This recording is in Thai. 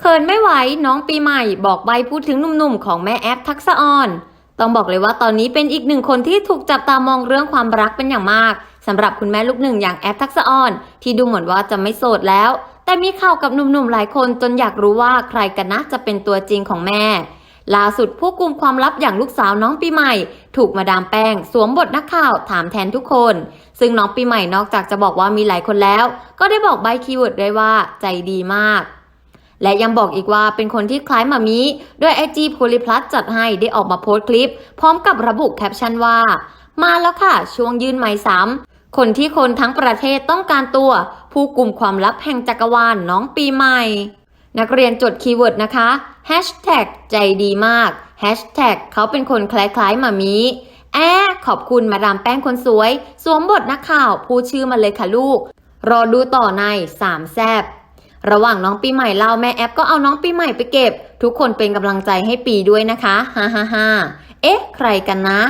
เขินไม่ไหวน้องปีใหม่บอกใบพูดถึงหนุ่มๆ ของแม่แอฟทักษะออน ต้องบอกเลยว่าตอนนี้เป็นอีกหนึ่งคนที่ถูกจับตามองเรื่องความรักเป็นอย่างมากสำหรับคุณแม่ลูกหนึ่งอย่างแอฟทักษะออน ที่ดูเหมือนว่าจะไม่โสดแล้ว แต่มีข่าวกับหนุ่มๆหลายคนจนอยากรู้ว่าใครกันนะจะเป็นตัวจริงของแม่ล่าสุดผู้กุมความลับอย่างลูกสาวน้องปีใหม่ ถูกมาดามแป้ง สวมบทนักข่าวถามแทนทุกคน ซึ่งน้องปีใหม่นอกจากจะบอกว่ามีหลายคนแล้ว ก็ได้บอกใบคีย์เวิร์ดด้วยว่าใจดีมาก และยังบอกอีกว่าเป็นคนที่คล้ายมามีโดยไอจีโพลิพลัสจัดให้ได้ออกมาโพสต์คลิป พร้อมกับระบุแคปชั่นว่า มาแล้วค่ะ ช่วงยืนไม้ซ้ำคนที่คนทั้งประเทศต้องการตัว ผู้กลุ่มความลับแห่งจักรวาลน้องปีใหม่ นักเรียนจดคีย์เวิร์ดนะคะ Hashtag ใจดีมาก Hashtag เขาเป็นคนคล้ายๆมามีแอขอบคุณมาดามแป้งคนสวย สวมบทนักข่าวพูดชื่อมาเลยค่ะลูก รอดูต่อในสามแซบ ระหว่างน้องปีใหม่เล่าแม่แอปก็เอาน้องปีใหม่ไปเก็บ ทุกคนเป็นกำลังใจให้ปีด้วยนะคะฮ่าฮ่าฮ่าเอ๊ะ ใครกันนะ